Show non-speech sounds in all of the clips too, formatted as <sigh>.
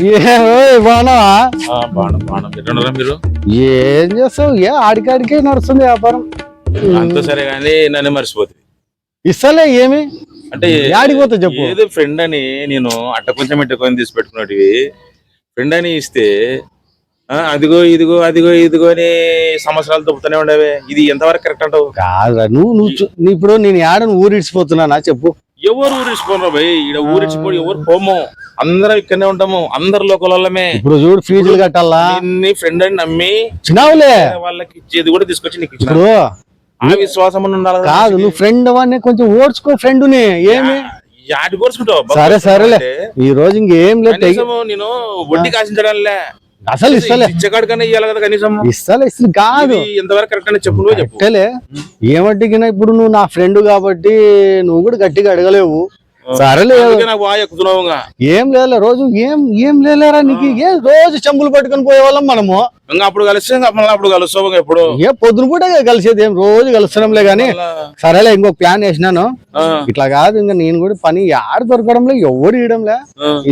ఏ బాగున్నావా? మీరు? చేస్తావు? ఏ ఆడికాడికే నడుస్తుంది వ్యాపారం. అంత సరే కానీ నన్ను మర్చిపోతుంది ఇస్తలే ఏమి? అంటే యాడికి పోతావు చెప్పు. ఏదో ఫ్రెండ్ అని నేను అట్ట కొంచెం ఇట్ట కొంచెం తీసి పెట్టుకున్నటివి ఫ్రెండ్ అని ఇస్తే ఆ, అదిగో ఇదిగో అదిగో ఇదిగో అని సంవత్సరాలు తప్పుతూనే ఉండవే. ఇది ఎంతవరకు కరెక్ట్ అంటావు? కాదురా నువ్వు నువ్వు ఇప్పుడు నేను ఏడను ఊరిడిచిపోతున్నానా చెప్పు. ఎవరు ఊరిచ్చిపోను భయ్? ఇక్కడ ఊరిచ్చిపోయి ఎవరు పోము? అందరం ఇక్కడనే ఉంటాము అందరు లోకలమే ఇప్పుడు చూడు ఫీజులు కట్టాలా? నీ ఫ్రెండ్ అని నమ్మి చిన్నావులే. వాళ్ళకి ఇచ్చేది కూడా తీసుకొచ్చి నీకు ఇచ్చిన. ఆ విశ్వాసం ఉండాలి కదా నువ్వు ఫ్రెండ్ అవన్నీ కొంచెం ఓడ్చుకో ఫ్రెండ్ని ఏమి? యాడి కోరుచుకుంటావు సరే సరేలే. ఈ రోజు ఇంకేం లేదు నేను వడ్డీ కాసించడానిలే అసలు ఇస్తలే. ఇచ్చకాడు కన్నా ఇవ్వాలి కదా కనీసం. ఇస్తలే ఇస్తలే. కాదు. ఎంతవరకు కరెక్ట్ అని చెప్పు. నువ్వే చెప్పు కరెక్టేలే ఏమట్టిగినా ఇప్పుడు నువ్వు నా ఫ్రెండ్ కాబట్టి నువ్వు కూడా గట్టిగా అడగలేవు. ఏం లేలే రోజు ఏం ఏం లేలేరా నీకు? ఏం రోజు చెంబులు పట్టుకొని పోయేవాళ్ళం మనము. అప్పుడు మళ్ళీ అప్పుడు ఎప్పుడు? ఏ పొద్దున పూట కలిసేది ఏం రోజు కలుస్తున్నాంలే గానీ. సరేలే ఇంకో ప్లాన్ వేసినాను. ఇట్లా కాదు ఇంకా నేను కూడా పని యాడ దొరకడంలే ఎవరు ఇయడంలే.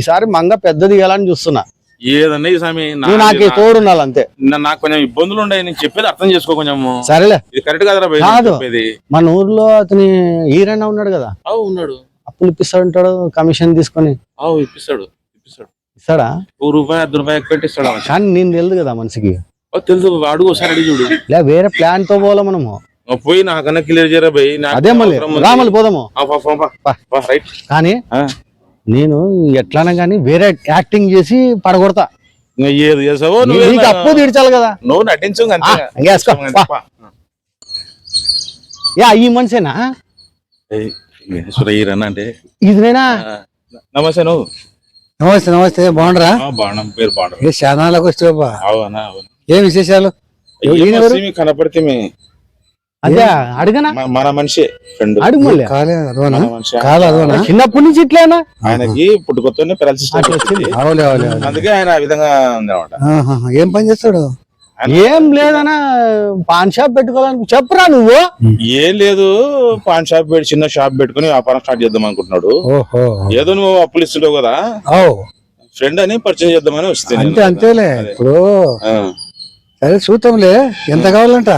ఈసారి మంగ పెద్దది ఇవ్వాలని చూస్తున్నా. ఏదన్నా ఈ స్వామి నాకు తోడున్నాను అంతే. నా- నాకు కొంచెం ఇబ్బందులు ఉన్నాయి నేను చెప్పేది అర్థం చేసుకో కొంచెం సరేలే. ఇది కరెక్ట్ కాదురా కాదు. మన ఊర్లో అతని ఈరన్న ఉన్నాడు కదా. అవు ఉన్నాడు. అప్పులు ఇప్పిస్తాడంటాడు కమిషన్ తీసుకొని. అవు ఇప్పిస్తాడు ఇప్పిస్తాడు. ఇస్తాడా? ఓ రూపాయి అర్ధ రూపాయి ఎక్కువ. కానీ నేను తెలియదు కదా మనిషికి. ఓ తెలుసు అడుగు ఒకసారి అడిగి చూడు. లే వేరే ప్లాన్తో పోలే మనము? పోయి నాకన్నా క్లియర్ చేయరా నాకు అదే మళ్ళీ. రామలు పోదాము. రైట్. కానీ ఆ. నేను ఎట్లానా గానీ వేరే యాక్టింగ్ చేసి పడగొడతా. ఏది చేసావో నీకు అప్పు తీర్చాలి కదా. నువ్వు నటించు. యా ఈ మనిషేనా? అంటే? ఇదినేనా? నమస్తే నువ్వు? నమస్తే నమస్తే బాగుండరా బాణం పేరు బాణం ఏ శానాలకు వచ్చావా అవునా అవును. ఏం విశేషాలు? కనపడితే మీ- అదే అడగనా? మన మనిషి ఫ్రెండ్. కాదు అదోనా? చిన్నప్పటి నుంచి ఇట్లేనా? ఆయనకి పుట్టుకొత్తనే పెరాలసిస్ వచ్చింది. అందుకే ఆయన ఆ విధంగా ఉందన్నమాట. ఏం పని చేస్తాడు? ఏం లేదనా పాన్ షాప్ పెట్టుకోవాలని చెప్పురా నువ్వు? ఏం లేదు పాన్ షాప్ పెట్టి చిన్న షాప్ పెట్టుకుని వ్యాపారం స్టార్ట్ చేద్దాం అనుకుంటున్నాడు. ఓహో. ఏదో నువ్వు అప్పులు ఇస్తుంటావు కదా. ఫ్రెండ్ అని పరిచయం చేద్దామని వస్తే నేను. అంతే అంతేలే. అదే. ఇప్పుడు ఆ. సరే చూద్దాంలే. ఎంత కావాలంట?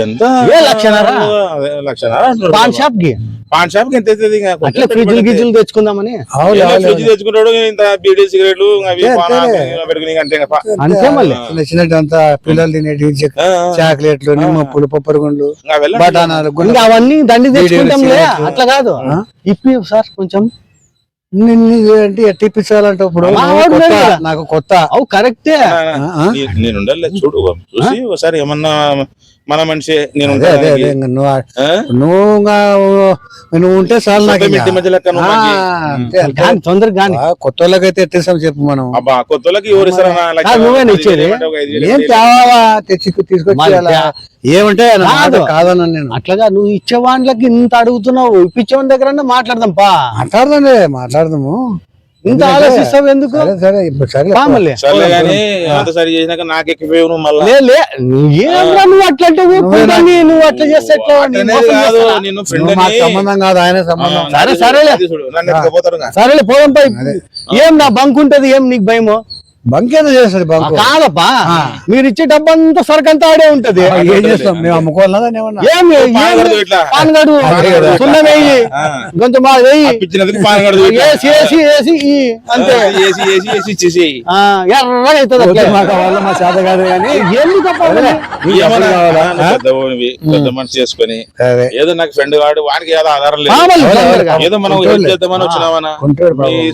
ఎంత ఏ లక్షన్నర? అదే లక్షన్నర అంటున్నాడు పాన్. షాప్కి పాన్ షాప్కి ఎంత అవుతుంది ఇంకా? కొంచెం అట్లా ఫ్రిడ్జ్లు పెట్టుబడి గిజ్జులు తెచ్చుకుందామని అవులే ఏదో అవలే ఫ్రిడ్జ్ తెచ్చుకుంటాడు ఇంత బీడీ సిగరెట్లు అవి అంతే, పాన్ అంతే. ఆకు పెట్టుకుని అంతే ఇంకా పా. అంతే మళ్ళీ చిన్న చిన్నటి అంతా పిల్లలు తినేటివి చెక్- ఆ, ఆ. చాక్లెట్లు నిమ్మప్పులు పప్పరుగుండ్లు ఇంకా వెళ్ళండి. బఠానాలు గుండె ఇంకా అవన్నీ దండి తెచ్చుకుంటాంలే సిగరెట్లు. అట్లా కాదు? ఇప్పి సార్ కొంచెం నిన్ను అంటే ఎట్టి ఇప్పించాలంటే ఇప్పుడు. నాకు కొత్త అవు కరెక్టే. నేను ఉండాలి చూడు చూసి ఒకసారి ఏమన్నా మన మనిషి నేను నువ్వు? నువ్వు ఉంటే చాలు నాకు తొందరగా కానీ కొత్త వాళ్ళకైతే ఎట్టేసాం చెప్పు మనం. అబ్బా కొత్త వాళ్ళకి ఎవరు నువ్వేనా ఇచ్చేది? ఏం. తేవావా తెచ్చి తీసుకొచ్చి ఏమంటే నా మాట కాదు. కాదన్నాను నేను. అట్లాగా నువ్వు ఇచ్చే వాళ్ళకి ఇంత అడుగుతున్నావు ఇప్పించేవాని దగ్గర మాట్లాడదాం పా. మాట్లాడదాంలే మాట్లాడదాము. ఇంత ఆలోచిస్తావు ఎందుకు? సరే సరే ఇప్పుడు సరే పా మళ్ళీ. సర్లే కానీ అంత సరి చేసినాక నాకు ఎక్కిపోయావు నువ్వు మళ్ళా? నువ్వు ఏమన్నా నువ్వు అట్లా నువ్వు చేస్తే సంబంధం కాదు ఆయన సంబంధం సరే, సరేలే. సరేలే పోదాం పై. ఏం నా బంక్ ఉంటది ఏం నీకు భయమో? బంకేదో చేస్తుంది బంకు. కాదప్పా. మీరు ఇచ్చే డబ్బంతా సరుకు అంతా ఆడే ఉంటది. ఏం చేస్తాం? మేము. సున్నం వేయి. ఆ. కొంచెం బాగా వేయి. ఏసి ఏసి అంతే. ఎర్రగా అవుతుంది. మాకు వాళ్ళ మా చేత కాదు కానీ. పెద్ద మనిషి చేసుకొని. ఏదో నాకు ఫ్రెండ్ వానికి ఏదో ఆధారం లేదు. ఏదో మనం చేద్దామని వచ్చినామన్నా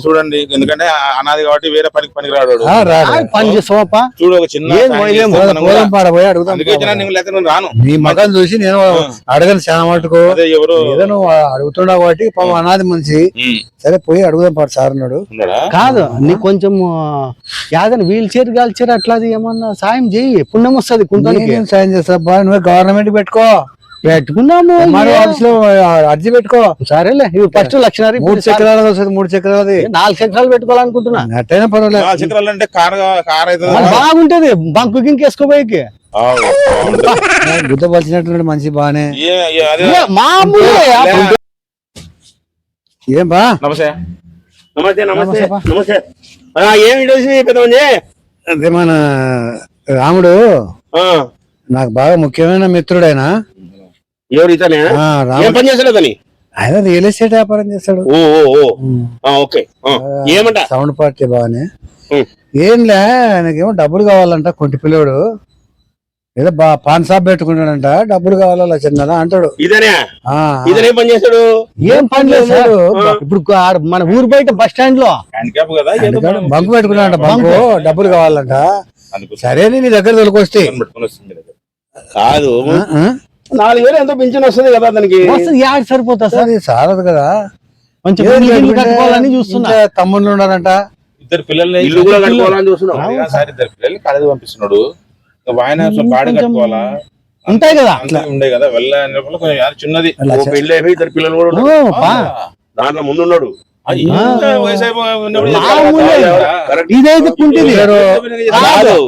చూడండి ఎందుకంటే అనాది కాబట్టి వేరే పనికి పనికి రాడు. పని చూడు ఒక చిన్న రాను. నీ మగం చూసి నేను అడగను చాలా మటుకు. ఏదో నువ్వు అడుగుతున్నావు కాబట్టి పాపం అనాది మనిషి. సరే పోయి అడుగుదాం పాడు సార్ అన్నాడు. కాదు నీకు కొంచెం యాదన వీల్ చైర్ గాల్ చైర్ అట్లాది ఏమన్నా సాయం చేయి. పుణ్యం వస్తుంది కుంటానికి సాయం చేస్తా? బా నువ్వే గవర్నమెంట్ పెట్టుకో. పెట్టుకున్నాము ఎంఆర్ఓ ఆఫీస్లో అర్జీ పెట్టుకో. సరేలే ఇవి ఫస్ట్ లక్షణారి మూడు చక్రాలు వస్తుంది మూడు చక్రాలది. నాలుగు చక్రాలు పెట్టుకోవాలనుకుంటున్నా. అట్టైనా పర్వాలేదు. నాలుగు చక్రాలు అంటే కార్ కార్ అవుతుంది. మరి బాగుంటది బంకు గింకేసుకోబోయేకి మంచి బానే ఏ- ఏ- అదే ఏ, మామూలే. ఏం బా నమస్తే. నమస్తే నమస్తే నమస్తే. పెద్దమంది అదే మన రాముడు. ఆ, నాకు బాగా ముఖ్యమైన మిత్రుడైన. ఎవరు ఇతనే? ఆ, ఏం రాముడు పని చేస్తాడు ఆయన రియల్ ఎస్టేట్ వ్యాపారం చేస్తాడు. ఓ ఓ ఓ. ఆ, ఓకే. ఆ, ఏమంట? సౌండ్ పార్టీ బాగానే. ఉమ్. ఏంలే ఆయనకేమో డబ్బులు కావాలంట కొంటి పిల్లోడు. ఏదో బా పాన్ షాప్ పెట్టుకున్నాడంట డబ్బులు కావాలా చిన్న అంటాడు. ఇతనే? ఆ, ఇతనే పని చేస్తాడు ఏం పని ఆ. ఇప్పుడు మన ఊరు బయట బస్ స్టాండ్లో బంకు పెట్టుకున్నాడంట బంకు. డబ్బులు కావాలంట. సరే నీ దగ్గర తొలకొస్తే. కాదు. నాలుగు వేలు ఎంతో పింఛన్ వస్తుంది కదా అతనికి వస్తుంది యాడ్ సరిపోతా సార్. సారదు కదా. ఏం ఇల్లు కట్టుకోవాలని చూస్తున్నా. తమ్ముళ్ళు ఉన్నారంట. ఇద్దరు పిల్లల్ని ఇల్లు కూడా కట్టుకోవాలని కాదు సార్ ఇద్దరు పిల్లల్ని కాలేజీ పంపిస్తున్నాడు. ఆయన కాడు కొంచెం కట్టుకోవాలా? ఉంటాయి కదా. అంతా ఉండే కదా వెళ్ళ కొంచెం యారు చిన్నది. పెళ్ళి అయిపోయి ఇద్దరు పిల్లలు కూడా. దాంట్లో ముందు ఉన్నాడు ఆ, ఇంత వయసు అయిపో- ఉన్నప్పుడు మామూలే. కరెక్ట్. ఇదైతే కుంటిది.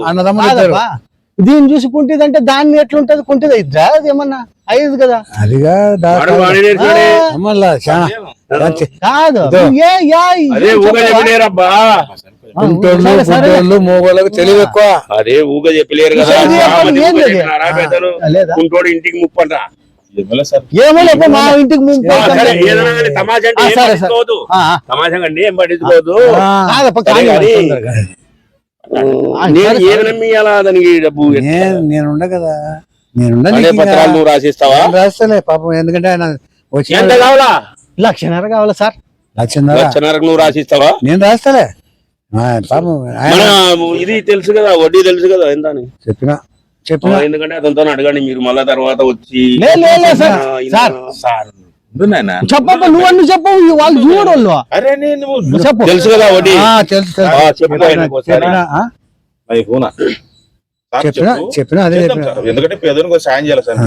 అన్నదమ్ములు. దీన్ని చూసి కుంటిది అంటే దాన్ని ఎట్లుంటది? కుంటిది ఇద్దా? అది ఏమన్నా అయ్యేది కదా. అదిగా కాదు. మూగోళ్ళకు తెలివి ఎక్కువ. అదే ఊగ చెప్పలేరు కదా. కుంటోడు ఇంటికి ముప్పంట ఏమో లేక మా ఇంటికి తమాషా అంటే ఆ, ఏం సరే, నేనుండ కదా. నువ్వు రాసిస్తావా? నేను రాస్తలే పాపం ఎందుకంటే ఆయన కావాలా? లక్షన్నర కావాలా సార్? లక్షన్నర. లక్షన్నరకు నువ్వు రాసిస్తావా? నేను రాస్తలే. పాపం ఇది తెలుసు కదా వడ్డీ తెలుసు కదా ఎంత అని చెప్పిన. చెప్పిన ఎందుకంటే అతనితో అడగండి మీరు మళ్ళా తర్వాత వచ్చి లే, లే, లే, సార్. సార్. చెప్పప్ప నువ్వన్నీ చెప్పవు వాళ్ళు చూడోళ్ళు. అరే నేను నువ్వు చెప్పు. తెలుసు కదా వడ్డీ ఆ, తెలుసు తెలుసు. ఆ, చెప్పు చెప్పిన. చెప్పిన అదే. ఎందుకంటే పేదలకు సాయం చేయాలి సార్.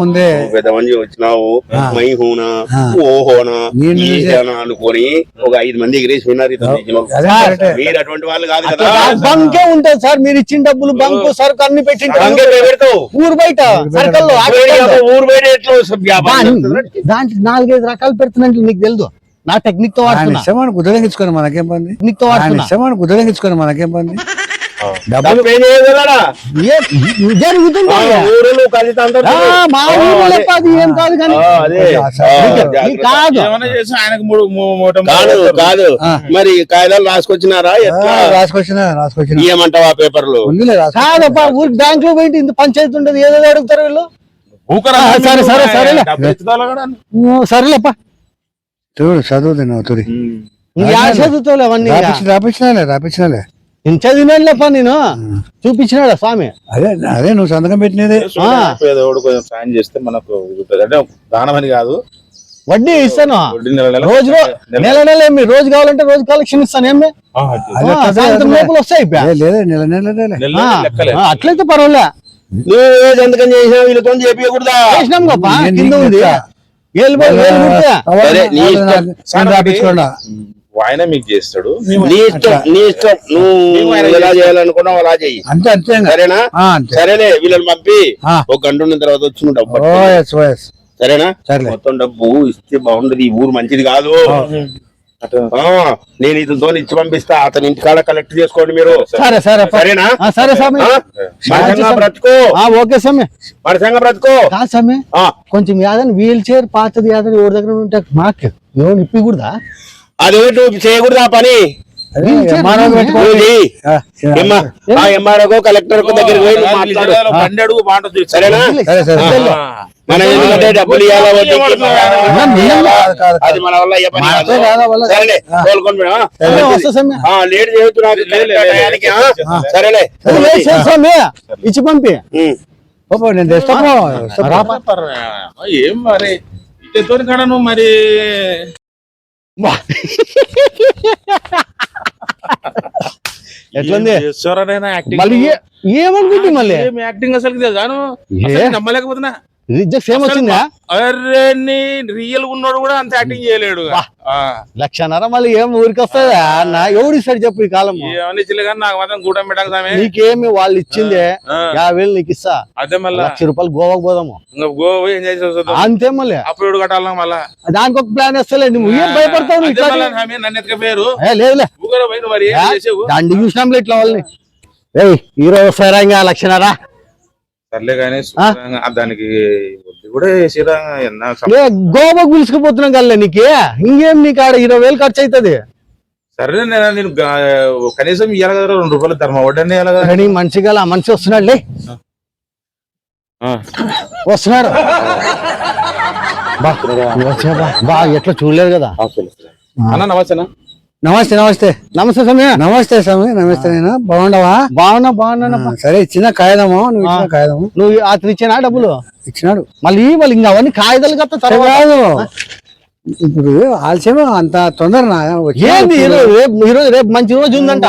ముందే. నువ్వు పెద్ద మంది వచ్చినావు. మై హూనా చూసే- హేనా అనుకొని ఒక ఐదు మంది ఎగిరేసి కరెక్టే. మీరు అటువంటి వాళ్ళు కాదు కదా. బంకే ఉంటుంది సార్. మీరు ఇచ్చిన డబ్బులు బంకు సరుకు అన్ని పెట్టి ఊరు బయట సరుకల్లో ఊరు బయట? దాంట్లో నాలుగైదు రకాలు పెడుతున్నట్లు నీకు తెలుసు నా టెక్నిక్తో వాడుతున్నా. ఇష్టమని మనకేం పంది? టెక్నిక్తో వాడుతున్నా. ఇష్టమని మనకేం డబ్బులు కాదు. మరి కాగితాలు రాసుకొచ్చినారా? రాసుకొచ్చిన రాసుకొచ్చిన. ఇయ్యమంటావా పేపర్లు? కాదప్ప ఊరు బ్యాంక్లో పోయింటి ఇంత పంచాయతీ ఉండదు. ఏదో అడుగుతారు వీళ్ళు. సరే, సరే, సరేలే. డబ్బులు ఇస్తుందా కూడా? ఓ, సరేలేప్ప చూడు ఇంక యా చదువుతావులే అవన్నీ ఇక. రాపించి రాపించినాలే రాపించినాలే నేను చదివినాడులేప్ప నేను. చూపించినాడా స్వామి? అదే అదే నువ్వు సంతకం పెట్టినదే. ఆ. పేదోడు కొంచెం సాయం చేస్తే మనకు ఉంటుంది. అంటే దానం అని కాదు. వడ్డీ ఇస్తాను. వడ్డీ నెల నెల రోజు రో- నెల నెల ఏమి? రోజు కావాలంటే రోజు కలెక్షన్ ఇస్తాను ఏమి? ఆ, అదే ఆ, కదా, సాయంత్రం. లోపల వస్తాయి ఇప్ప. లేదే నెల నెల ఆ, నెల లెక్కలే. ఆ, అట్లయితే పర్వాలే. నువ్వు సంతకం చేసినా వీళ్ళతో చెప్పకూడదా చేసినాం గొప్ప నేను కింద నీకు ఉంది. చెప్తా. ఆయన మీకు చేస్తాడు. నీ ఇష్టం నీ ఇష్టం. నువ్వు ఎలా చేయాలనుకున్నావు అలా చెయ్యి అంతే అంతే. సరేనా? సరేలే వీళ్ళని పంపి. ఒక గంట ఉన్న తర్వాత వచ్చి నువ్వు డబ్బు సరేనా? మొత్తం డబ్బు ఇస్తే బాగుండదు. ఈ ఊరు మంచిది కాదు. నేను ఇతనితో ఇచ్చి పంపిస్తా అతని ఇంటికాడ కలెక్ట్ చేసుకోండి మీరు. సరే సరే. సరేనా? సరే బ్రతుకో. ఆ, ఓకే స్వామి. మరసంగా బ్రతుకో. కాదు కొంచెం యాదని వీల్ చైర్ పాతది యాదని ఎవరి దగ్గర ఉంటే మాకు ఎవరు ఇప్పకూడదా? అది నువ్వు చేయకూడదు ఆ పని. ఎంఆర్ఓ కలెక్టర్ దగ్గరికి పోయి మాట్లాడు. సరేనా. మనం ఎందుకంటే డబ్బులు అది మన వల్ల? సరేలే లేట్? సరేలే. ఇచ్చి పంపి. నేను ఏం మరి? ఇద్దరు కాడ నువ్వు మరి What? <laughs> ఎట్లుంది? ఏం మళ్ళీ ఏ- ఏమనుకుంటుంది మళ్ళీ? ఏం యాక్టింగ్ అసలు ఏ? అసలు నమ్మలేకపోతున్నా. రిజెక్ట్ సేమ్ వచ్చిందా అరే నీ రియల్ ఉన్నాడు కూడా అంత యాక్టింగ్ చేయలేడు. లక్షన్నర మళ్ళీ ఏం ఊరికి వస్తుందా అన్న ఎవడు ఇస్తాడు చెప్పు ఈ కాలం నాకు మాత్రం గూడెం పెట్టాలి నీకేమి వాళ్ళు ఇచ్చిందే. యాభై వేలు నీకు ఇస్తా. అదే మళ్ళా. లక్ష రూపాయలు గోవాకు పోదాము. ఇంకా గోవా ఎంజాయ్ చేసేద్దాం. అంతే మళ్ళీ. అప్పుడు కట్టాలి మళ్ళా. దానికి ఒక ప్లాన్ వేస్తలే నువ్వు ఏం భయపడతావు? నన్ను ఎత్తుకపోయారు. ఏ, లేదులే ఊగర ఏం దండి చూసినాంలే ఇట్లా వాళ్ళని. ఏయ్ హీరో వస్తారా ఇంకా లక్షణారా? సర్లే కానీ? దానికి కూడా గోవాకు పిలుచుకుపోతున్నాం కల్లా నీకే ఇంకేం నీకు ఆడ ఇరవై వేలు ఖర్చు అవుతుంది సరే నేను కనీసం ఇవ్వాలి కదా రెండు రూపాయలు ధర్మ వడ్డీ కదా. కానీ మనిషి గల ఆ మనిషి వస్తున్నాడు లే. ఆ. వస్తున్నారు బా. ఎట్లా చూడలేదు కదా? అన్న నమస్తేనా నమస్తే నమస్తే. నమస్తే సమయ. నమస్తే స్వామి నమస్తే నేను బాగుండవా బాగున్నా బాగున్నా సరే ఇచ్చిన కాగితము? నువ్వు ఇచ్చిన కాగితము? నువ్వు అతను ఇచ్చినా డబ్బులు? ఇచ్చినాడు. మళ్ళీ మళ్ళీ ఇంకా అవన్నీ కాగితాలు సరే తర్వాత. కాదు. ఇప్పుడు ఆలస్యం అంత తొందర ఏంది? ఈరోజు రేపు ఈరోజు రేపు మంచి రోజు ఉందంట.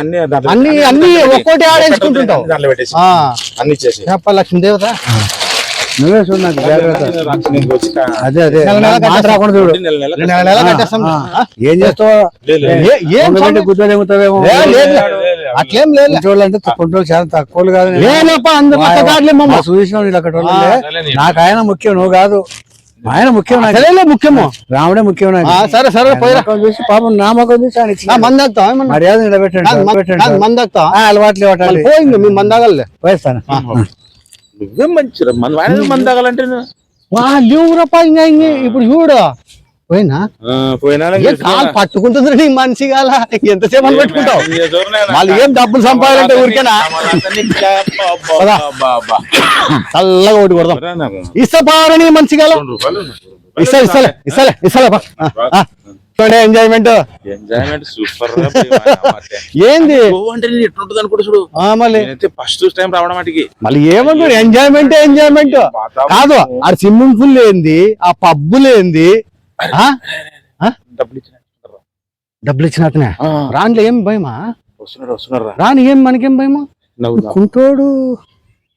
అన్ని అన్ని అన్ని ఒక్కోటి ఆడేసుకుంటుంటావు. అన్ని ఇచ్చేసి చెప్ప లక్ష్మీ దేవత నువ్వే చూడు నాకు జాగ్రత్త. అదే అదే మాట రాకుండా చూడు? ఏం చేస్తావు? గుడ్డలు లేదు. అట్లేం లేదు. కుంటోళ్ళు అంటే చాలా తక్కువలు కాదు నీళ్ళు అక్కడ నాకు ఆయన ముఖ్యం నువ్వు కాదు. ఆయన ముఖ్యం ముఖ్యము. రాముడే ముఖ్యం సరే సరే చూసి పాపం నా ముఖం చూసి ఆయన ఇచ్చిన మందాక్తా? మర్యాద నిలబెట్టండి అలవాట్లు పోయింది మీ మందాగలే పోయిస్తాను. నువ్వేం మంచిరా? మన వాడిని మంది తాగాలంటే నువ్వు. వా లేవురప్ప ఇంకా ఇంక ఇప్పుడు చూడు. పోయినా? పోయినా కాలు పట్టుకుంటుంది నీ మనిషి కాల? ఎంతసేపు అని పెట్టుకుంటావు? వాళ్ళు ఏం డబ్బులు సంపాదాలంటే ఊరికేనా. చల్లగా ఒకటి కొడదాం. ఇస్తా పారని మనిషి కాల? ఇస్తా ఇస్తాలే ఇస్తాలే ఇస్తాలే ఎంజాయ్మెంట్ ఎంజాయ్మెంట్ సూపర్. ఏంది? అంటే నేను ఎట్లుంటుంది అనుకుంటా చూడు. మళ్ళీ. ఫస్ట్ టైం రావడం వాటికి మళ్ళీ ఏమంటారు? ఎంజాయ్మెంట్ ఎంజాయ్మెంట్ కాదు ఆ స్విమ్మింగ్ పూల్ ఏంది? ఆ పబ్బులు ఏంది? డబ్బులు ఇచ్చిన డబ్బులు ఇచ్చిన అతనే? రాండ్లో ఏం భయమా? వస్తున్నారు వస్తున్నారు రాని ఏం మనకేం భయమా? కుంటోడు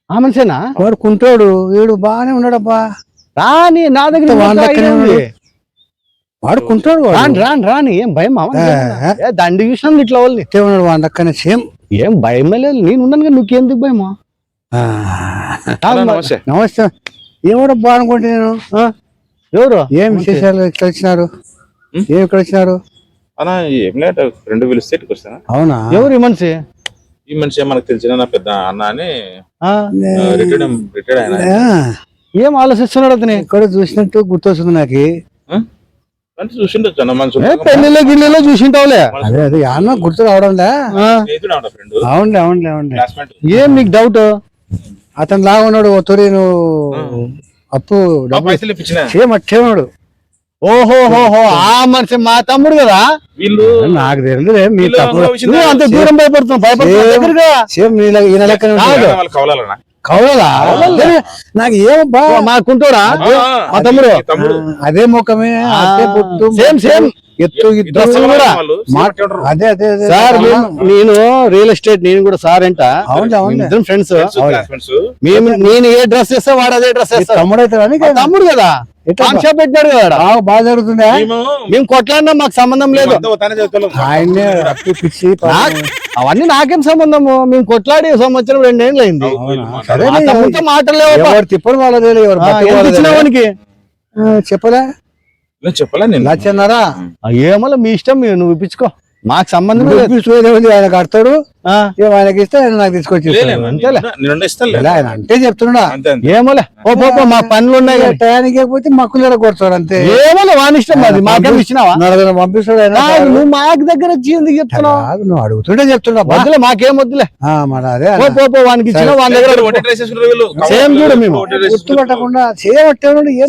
ఆ మనిషేనా? వాడు కుంటోడు వీడు బాగానే ఉన్నాడబ్బా. రాని నా దగ్గర వాని ఇంకా లెక్కనే ఐడియా ఉంది. ఉంది. వాడు కుంటోడు వాడు. రాని రాని రాని ఏం ఏ, దండి చూసినాం ఇట్లా ఇట్టే ఉన్నాడు వాడి లెక్కనే సేమ్ ఏం? భయమే లేదు నేను ఉన్నాను కదా నువ్వు ఎందుకు భయమా. నమస్తే. నమస్తే. ఏమోడబ్బా అనుకుంటే నేను? ఆ? ఎవరు? ఏం విశేషాలు ఇక్కడ వచ్చినారు ఏం ఇక్కడ వచ్చినారు అన్నా ఏం రెండు పిలిస్తే ఇక్కడికి వస్తానా అవునా? ఎవరు ఈ మనిషి? ఈ మనిషి మనకు తెలిసిన నా పెద్ద అన్న అని ఆ? రిటైర్డ్ రిటైర్డ్ ఆయన. ఆ, ఏం ఆలోచిస్తున్నాడు అతని? ఎక్కడో చూసినట్టు గుర్తొస్తుంది నాకు? అంటే చూసిండొచ్చు అన్న మనసు పెళ్ళిలో గిళ్ళలో చూసింటావులే. అదే అదే యాన్న గుర్తు రావడంలే. అవునులే అవునులే అవునులే. ఏం నీకు డౌట్ అతను లాగా ఉన్నాడు ఓ తొరి నువ్వు అప్పు ఉన్నాడు. ఓహోహోహో ఆ మనిషి మా తమ్ముడు కదా? వీళ్ళు నాకు తెలియదులే మీ నువ్వు అంత దూరం భయపడుతున్నావు భయపడుతున్నావు సేమ్. దగ్గరగా? సేమ్ నీ లెక్క- అదే, నాకు ఏమబ్బా? మాకుంటాడా మా తమ్ముడు ఈ తమ్ముడు. అదే ముఖమే అదే పుట్టు సేమ్ సేమ్. ఎత్తు. అదే సార్ నేను రియల్ ఎస్టేట్ నేను కూడా సార్ అంట. ఇద్దరం ఫ్రెండ్స్. మేము నేను ఏ డ్రెస్ వేస్తా వాడు అదే డ్రెస్ ఈ వేస్తాడు తమ్ముడు అయితే. తమ్ముడు కదా. పెట్టాడు కదా. బాగా జరుగుతుందా? మేము కొట్లాడినా మాకు సంబంధం లేదు. ఆయన్నే పిచ్చి అవన్నీ నాకేం సంబంధము? మేము కొట్లాడి సంవత్సరం రెండేళ్ళు అయింది. మాటలేవు ఎవరు తిప్పలు వాళ్ళదే చెప్పలే. చెప్పలే నేను లచ్చన్నారా ఏమో మీ ఇష్టం నువ్వు ఇప్పించుకో. మాకు సంబంధం లేదు. ఆయన కడతాడు. ఆయనకి ఇస్తే ఆయన నాకు తీసుకొచ్చి ఆయన అంటే అంతే ఏమోలే. ఓ పో పో, మా పనులు ఉన్నాయి. టయానికి ఇవ్వకపోతే మక్కులు కొడతాడు అంతే. ఏమోలే వాని ఇష్టం అది మాకేం ఇచ్చినావా? నలుగురు పంపిస్తాడు నువ్వు మాకు దగ్గర వచ్చి ఎందుకు చెప్తున్నావు? కాదు, నువ్వు అడుగుతుంటే చెప్తున్నా. వద్దులే మాకేం వద్దులే. ఆ, మరి అదే పో అన్న. పో పో వానికి ఇచ్చిన వాని దగ్గర. సేమ్ చూడు మేము. గుర్తు పట్టకుండా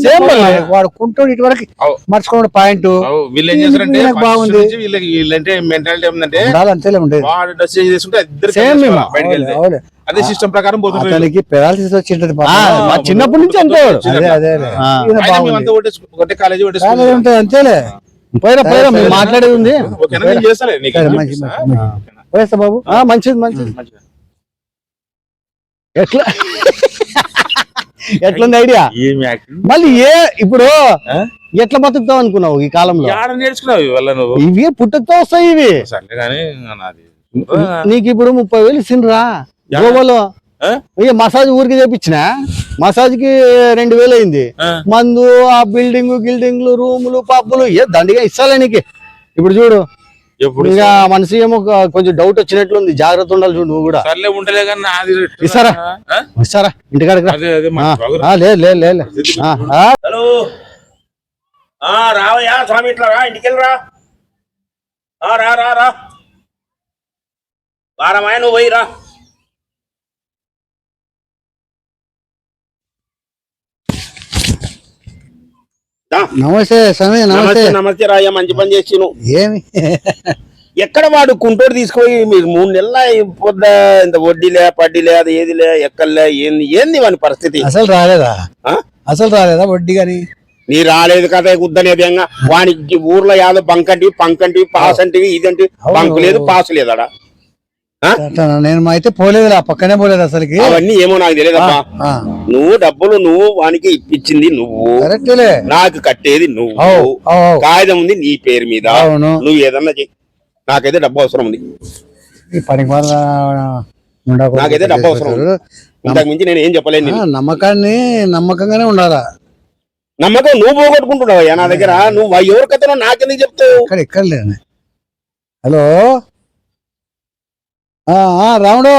సేమ్ మళ్ళీ. వాడు కుంటోడు ఇటువరకు అవు. మర్చుకోవడం పాయింట్. వీళ్ళు ఏం చేస్తారంటే బాగుంది. వీళ్ళంటే మెంటాలిటీ అంతేలే ఉండేది. వాడు డ్రెస్ చేసుకుంటే ఇద్దరు Same మేము. బయటకు వెళ్తే అవులే. అదే సిస్టమ్ ప్రకారం పోతుంటారు వీళ్ళు. అతనికి పెరాలసిస్ వచ్చింటది ఆ, మా చిన్నప్పటి నుంచి అంతే వాడు. అదే అదే అదే. ఆ. ఈయన అయినా బాగుంది మేమంతా ఒకటే స్కూ- ఒకటే కాలేజీ ఒకటే. ఉంటది అంతేలే పోయిరా మేము మాట్లాడేది ఉంది ఓకేనా నేను చేస్తాలే నీకు సరే, ఏం మంచి చేస్తా? మంచి మంచి. పోయేస్తా బాబు ఆ, మంచిది మంచిది. ఎట్లా ఎట్లుంది ఐడియా యాక్టింగ్ మళ్ళీ ఏ ఇప్పుడు ఆ? ఎట్లా బతుకుతావు అనుకున్నావు ఈ కాలంలో నేర్చుకున్నావు ఇవల్ల నువ్వు ఇవి పుట్టుకతో వస్తాయి ఇవి సర్లే కానీ నాది నీకు ఇప్పుడు ముప్పై వేలు ఇచ్చిండ్రా. గోవాలో? ఇక మసాజ్ ఊరికి చేపించిన? మసాజ్కి రెండు వేలు అయింది. మందు ఆ బిల్డింగ్ గిల్డింగ్లు రూములు పబ్బులు ఏ దండిగా ఇస్తాలే నీకు. ఇప్పుడు చూడు. ఇంకా మనిషి ఏమో కొంచెం డౌట్ వచ్చినట్లుంది. జాగ్రత్త ఉండాలి చూడు నువ్వు కూడా. ఇస్తారా? ఇస్తారా. ఆ, లేదు లేదు లేదు హలో. రావయ్యా స్వామి ఇట్లా ఇంటికి రా రా రా. వారమాయ నువ్వు పోయి రా దా. నమస్తే స్వామి నమస్తే. నమస్తే రాయ్యా మంచి పని చేసి ఏమి? ఎక్కడ వాడు కుంటోడు తీసుకుపోయి మీరు మూడు నెలల పొద్ద ఇంత వడ్డీలే పడ్డీలే అది ఏదిలే ఎక్కర్లే ఏంది ఏంది వాని పరిస్థితి? అసలు రాలేదా? అసలు రాలేదా వడ్డీ కానీ నీ రాలేదు కదా వ్యంగా వానికి ఊర్లో యాదో బంకంటివి పంకంటివి పాస్ అంటివి ఇదంటివి అవును. బంకు లేదు పాస్ లేదు నేను అయితే పోలేదు ఆ పక్కనే పోలేదు అసలుకి. అవన్నీ ఏమో నాకు తెలియదమ్మా నువ్వు డబ్బులు నువ్వు వానికి ఇప్పించింది నువ్వు. నాకు కట్టేది నువ్వు. కాగితం ఉంది నీ పేరు మీద. నువ్వు ఏదన్నా చెయ్యి నాకైతే డబ్బు అవసరం ఉంది. ఈ పనికి. నాకైతే డబ్బు అవసరం. ఇంతకు మించి నేను ఏం చెప్పలేను. నమ్మకాన్ని నమ్మకంగానే ఉండాలా? నమ్మకం నువ్వు పోగొట్టుకుంటున్నావయ్యా నా దగ్గర. నువ్వు ఎవరి కథనో నాకెందుకు చెప్తావు? ఇక్కడ లేను హలో? రాముడు.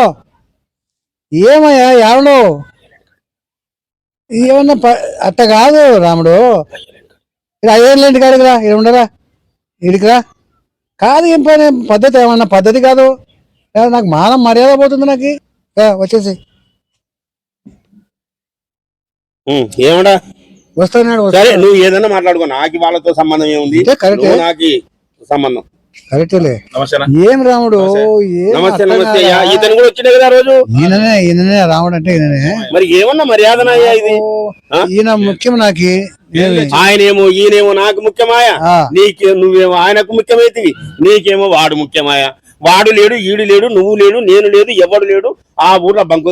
ఏమయ్యా యావడు ఏమన్నా అట్ట కాదు రాముడు. ఇక్కడ అయ్యేళ్ళంటి కాడికి రా ఇక్కడ ఉండరా? ఇడికి రా. కాదు ఏం పని పద్ధతి ఏమన్నా పద్ధతి కాదు. నాకు మానం మర్యాద పోతుంది నాకు. వచ్చేసి. ఏమడా వస్తున్నాడు సరే నువ్వు ఏదన్నా మాట్లాడుకో నాకు వాళ్ళతో సంబంధం ఏముంది? నాకు సంబంధం. కరెక్టేలే. ఏం రాముడు? నమస్తే. నమస్తే? ఇతను కూడా వచ్చిండే కదా రోజు? ఈయననే ఈయననే రాముడు అంటే ఈయననే. మరి ఏమన్నా మర్యాదనయ్యా ఇది? ఈయన ముఖ్యం నాకు. ఏమి? ఆయనేమో ఈయనేమో నాకు ముఖ్యమాయా? నీకే నువ్వేమో ఆయనకు ముఖ్యమైతివి? నీకేమో వాడు ముఖ్యమాయా? వాడు లేడు ఈడు లేడు నువ్వు లేడు నేను లేదు ఎవడు లేడు ఆ ఊర్లో బంకు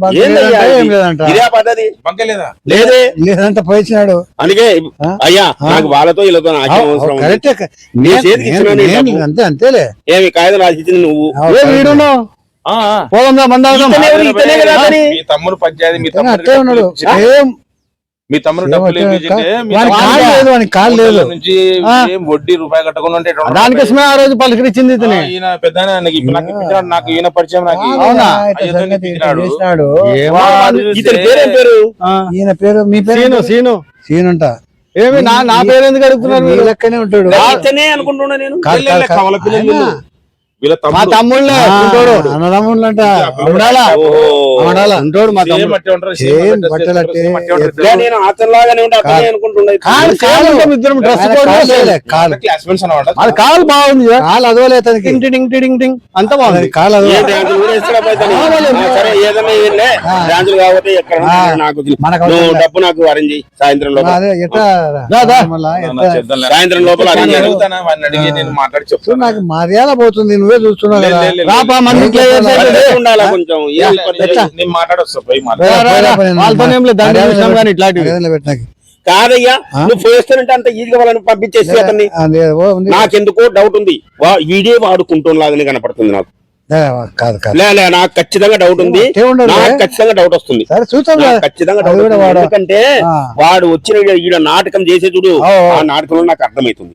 పాడు ఇది? లేదంట? ఇదే పద్ధతి. బంకలేదా లేదే? లేదంట అందుకే? అయ్యా నాకు వాళ్ళతో వీళ్ళతో నీ చేతికి ఇచ్చినా. అంతే అంతేలే. ఏమి కాగితం రాసిచ్చింది నువ్వు. పోదాం మందాం ఇతనే ఎవరు? ఇతనే కదా అతని? మీ తమ్ముడు పంచాయతీ మీ తమ్ముడు కాలు లేదు నుంచి వడ్డీ రూపాయి కట్టకుండా ఉంటే? దానికోసమే ఆ రోజు పలకరించింది ఈయన పెద్ద నాకు ఈయన పరిచయం నాకు పేరేం ఈయన పేరు మీ పేరు సీను సీను. సీనుంట ఏమి నా నా పేరు ఎందుకు అడుగుతున్నారు మీరు? లెక్కనే ఉంటాడు. అనుకుంటున్నా నేను. వీళ్ళు. మా తమ్ముడు. తమ్ముళ్ళే కుంటోడు. అన్నదమ్ముళ్ళంట. ఉండాలా? ఓహో. ఉండాలా? ఉంటాడు మా తమ్ముడు. సేమ్ బట్టలు అట్టే, నేను అతనిలాగానే కాదు. కాదు ఇద్దరం డ్రెస్ కోడ్ కాలు క్లాస్మేట్స్ అన్నమాట అది బాగుంది కాలు అదోలే అతనికి. టింగ్ టింగ్ టింగ్ టింగ్ అంత బాగుంది. కాలు? ఆ, సరే ఏదన్నా ఏంలే డాన్సులు కాకపోతే ఎక్కడ. నాకు. డబ్బు నాకు అరేంజ్ సాయంత్రం లోపల. అదే. సాయంత్రం లోపల నేను అరేంజ్ చేయి. అడుగుతానా? వాడిని అడిగి నేను మాట్లాడి సో చెప్తాను. నాకు మర్యాద పోతుంది నువ్వే చూస్తున్నావు కదా. రాపా మన ఇంట్లో. కానీ ఇట్లాంటివి. కాదయ్యా నువ్వు పోయిస్తానంటే అంత ఈజీగా వాళ్ళని పంపించేసి అతన్ని. నాకెందుకో డౌట్ ఉంది. వా వీడే వాడుకుంటాం లాగానే కనపడుతుంది నాకు. కాదు కాదు. లే లే నాకు ఖచ్చితంగా డౌట్ ఉంది. నాకు ఖచ్చితంగా డౌట్ వస్తుంది. సరే. ఖచ్చితంగా డౌట్ ఎందుకంటే. వాడు వచ్చిన ఈడ- నాటకం చేసే చూడు ఓ, ఓ. ఆ నాటకంలో నాకు అర్థమవుతుంది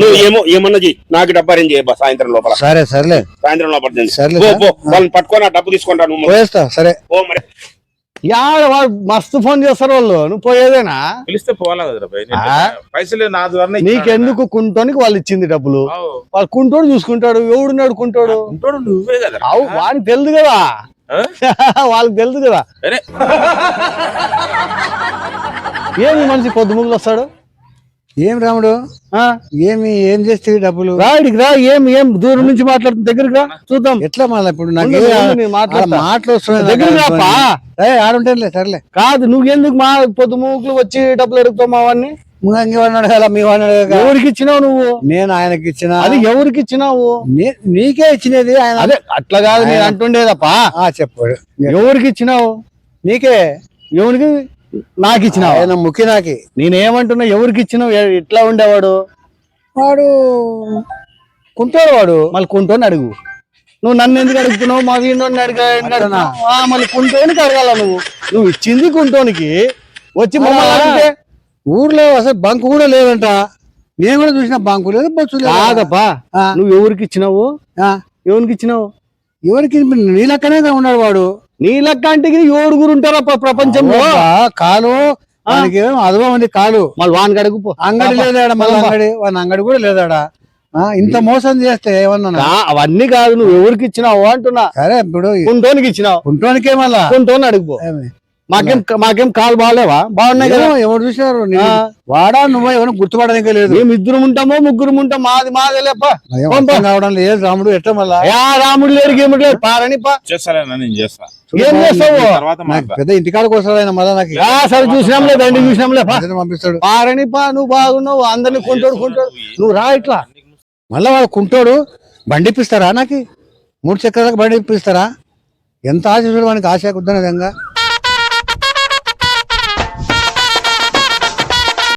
నువ్వు ఏమో ఏమన్నా చెయ్యి. నాకు డబ్బు అరేంజ్ చేయబ్బా సాయంత్రం లోపల. సరే సరేలే. సాయంత్రం లోపల సార్. వాళ్ళని పట్టుకొని ఆ డబ్బు తీసుకుంటా నువ్వు. పోయేస్తా సరే. పో మరి. యాడ వాడు మస్తు ఫోన్ చేస్తారు వాళ్ళు? నువ్వు పోయేదేనా? పిలిస్తే పోవాలా నేను ఆ? పైసలు నా ద్వారా నీకెందుకు కుంటోనికి వాళ్ళు ఇచ్చింది డబ్బులు? వాళ్ళు కుంటోడు చూసుకుంటాడు ఎవడున్నాడు కుంటోడు ఉంటాడు నువ్వే కదా అవు వాడికి తెలుదు కదా. <laughs> వాళ్ళకి తెలుదు కదా. అరే ఏమి మనిషి పొద్దుముగ్గులు వస్తాడు? ఏం రాముడు? ఆ? ఏమి ఏం చేస్తే డబ్బులు? రా ఇడికి రా ఏం ఏం దూరం నుంచి మాట్లాడుతుంది దగ్గరికి రా చూద్దాం. ఎట్లా మళ్ళీ ఇప్పుడు? నాకు ఉండు, ఏ- ఉండు, నేను మాట్లాడతా. ఆ మాటలు వస్తున్నాయి దగ్గరికి నాకు. రాపా. ఏ, ఆడుంటేలే సర్లే. కాదు నువ్వెందుకు మా పొద్దుముగ్గులు వచ్చి డబ్బులు అడుగుతావు మా వాడిని? ఎవరికి ఇచ్చినావు నువ్వు? నేను ఆయనకి ఇచ్చిన? అది ఎవరికి ఇచ్చినావు? నీకే ఇచ్చినది ఆయన. అదే అట్లా కాదు నేను అంటుండేదప్పా. ఆ చెప్పాడు ఎవరికి ఇచ్చినావు? నీకే. ఎవరికి? నాకు ఇచ్చినావు ఆయన ముఖ్య నాకి. నేనేమంటున్నా ఎవరికి ఇచ్చినావు ఎ- ఎట్లా ఉండేవాడు? వాడు కుంటాడు వాడు. మళ్ళీ కుంటోని అడుగు. నువ్వు నన్ను ఎందుకు అడుగుతున్నావు? మా వీడిని అడిగ మళ్ళీ కుంటోనికి అడగాల నువ్వు. నువ్వు ఇచ్చింది కుంటోనికి. వచ్చి మమ్మల్ని ఊర్లో అసలు బంకు కూడా లేదంట నేను కూడా చూసిన బంకు లేదు కాదప్పా ఆ. నువ్వు ఎవరికి ఇచ్చినావు? ఆ, ఎవరికి ఇచ్చినావు? ఎవరికి? నీ లెక్కనే ఉన్నాడు వాడు. నీ లెక్క అంటే ఏడుగురు ఉంటారప్ప ప్రపంచంలో కాలు అదవా ఉంది కాలు. మళ్ళీ వానికి అడుగుపో అంగడి లేదాడ మళ్ళీ అంగడి? వాని అంగడి కూడా లేదాడ? ఆ, ఇంత మోసం చేస్తే ఏమన్నా? అవన్నీ కాదు నువ్వు ఎవరికి ఇచ్చినావు అంటున్నా. సరే ఇప్పుడు కుంటోనికి ఇచ్చినావు. కుంటోనికే మళ్ళా? కుంటోని అడుగుపో? మాకేం మాకేం కాలు బాగాలేవా? బాగున్నాయి కదా? ఎవరు చూసినారు ఆ. వాడా నువ్వు? ఎవరు గుర్తుపడడానికి లేదు. మేము ఇద్దరు ఉంటామో ముగ్గురు ఉంటాం. మాది మాది లేప ఏం అర్థం కావడం లేదు. రాముడు ఎట్లా మళ్ళా? యా రాముడు లేడు గేముడు లేడు పారని ఏం చేస్తావు? తర్వాత నాకు మాట్లాడతా. పెద్ద ఇంటికాడకు వస్తాడు ఆయన మళ్ళా నాకు యా సరే చూసినాంలే దండి చూసినాంలే పంపిస్తాడు. పారని పా నువ్వు బాగున్నావు. అందరిని కొంటాడు కొంటాడు. నువ్వు రా ఇట్లా. మళ్ళా వాడు కుంటోడు బండి ఇప్పిస్తారా నాకు? మూడు చక్రాలకు బండి ఇప్పిస్తారా ఎంత ఆశ వానికి ఆశ కుద్దన విధంగా.